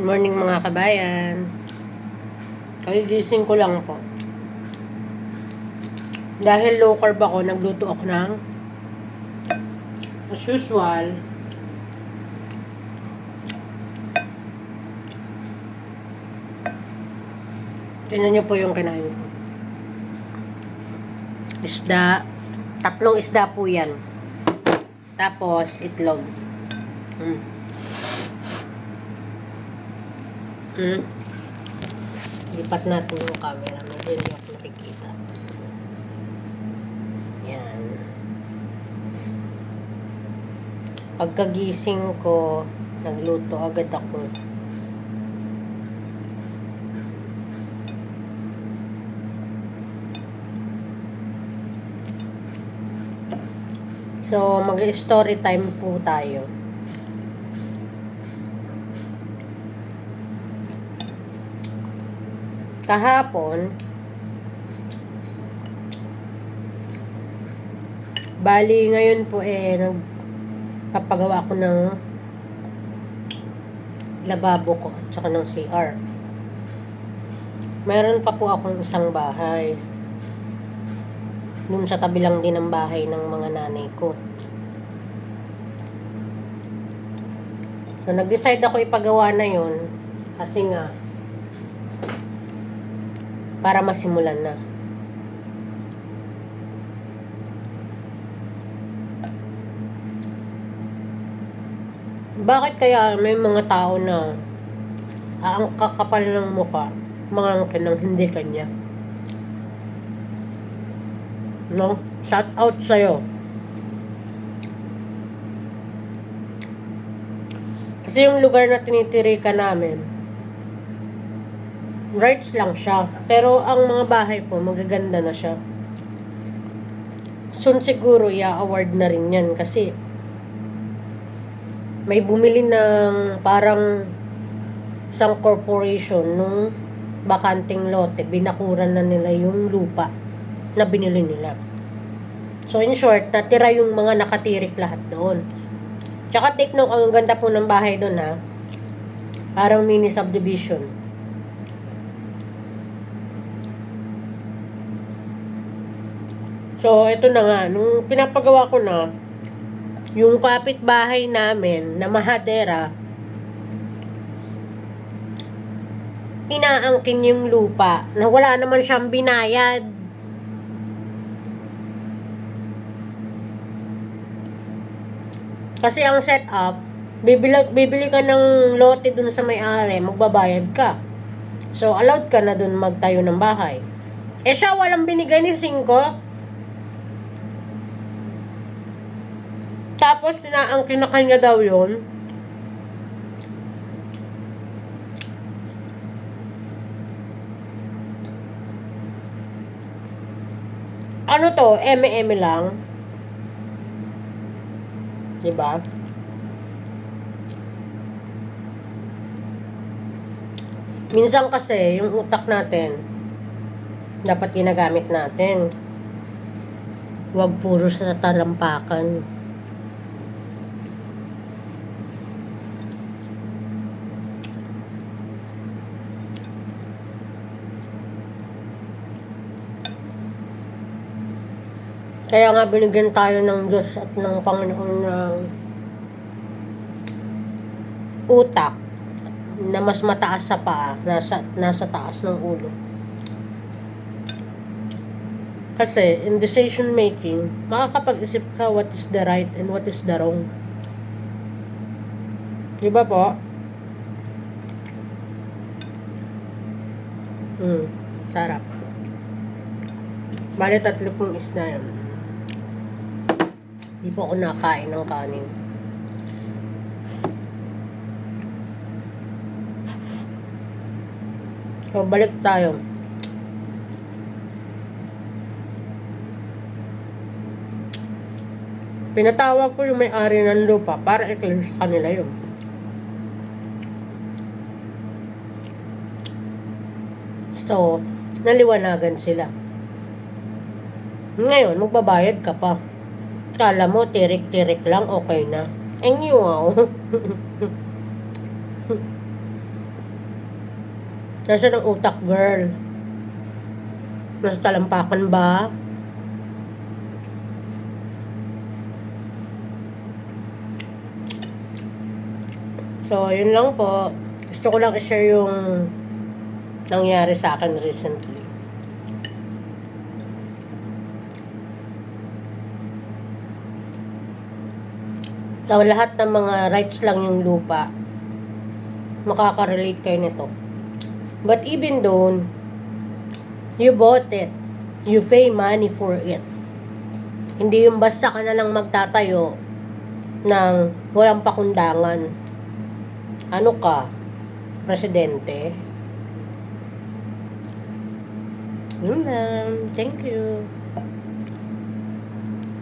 Morning mga kabayan. Kagigising ko lang po. Dahil low carb ako, nagluto ako ng as usual Tingnan niyo po yung kinain ko. Isda. Tatlong isda po yan. Tapos, itlog. Mm. Mm. Lipat natin yung camera. Medyo hindi ako nakikita. Yan. Pagkagising ko, nagluto agad ako. So, mag-story time po tayo. Kahapon, bali ngayon po eh, nagpapagawa ko ng lababo ko at saka ng CR. Meron pa po akong isang bahay dun sa tabi lang din ng bahay ng mga nanay ko. So, nag-decide ako ipagawa na yun kasi nga para masimulan na. Bakit kaya may mga tao na ah, ang kakapal ng mukha, mga ng hindi kanya? No? Shout out sa'yo. Kasi yung lugar na tinitirikan namin, rights lang siya. Pero ang mga bahay po, magaganda na siya. Soon siguro, i-award na rin yan kasi may bumili ng parang isang corporation nung bakanting lote, binakuran na nila yung lupa na binili nila. So in short, natira yung mga nakatirik lahat doon. Tsaka take note, ang ganda po ng bahay doon ha. Parang mini subdivision. So, ito na nga. Nung pinapagawa ko na, yung kapitbahay namin na mahadera, inaangkin yung lupa na wala naman siyang binayad. Kasi ang setup, bibili, bibili ka ng lote dun sa may-ari, magbabayad ka. So, allowed ka na dun magtayo ng bahay. Eh siya, walang binigay ni Cinco. Tapos, na kanya daw yun. Ano to? M-M lang. Diba? Minsan kasi, yung utak natin, dapat ginagamit natin. Huwag puro sa talampakan. Kaya nga binigyan tayo ng Diyos at ng Panginoon ng utak na mas mataas sa paa, nasa, nasa taas ng ulo. Kasi, in decision making, makakapag-isip ka what is the right and what is the wrong. Di ba po? Hmm, sarap. Bali, tatlo pong isda yun. Di po ako nakain ng kanin. So, balik tayo. Pinatawag ko yung may-ari ng lupa para i-clear sa kanila yun. So, naliwanagan sila. Ngayon, magbabayad ka pa. Kala mo, tirik-tirik lang, okay na. Eh, wow. Nasaan ang utak, girl? Nasa talampakan ba? So, yun lang po. Gusto ko lang i-share yung nangyari sa akin recently. Lahat ng mga rights lang yung lupa. Makaka-relate kayo nito. But even though you bought it, you pay money for it. Hindi yung basta ka na lang magtatayo ng walang pakundangan. Ano ka? Presidente? Yun lang. Thank you.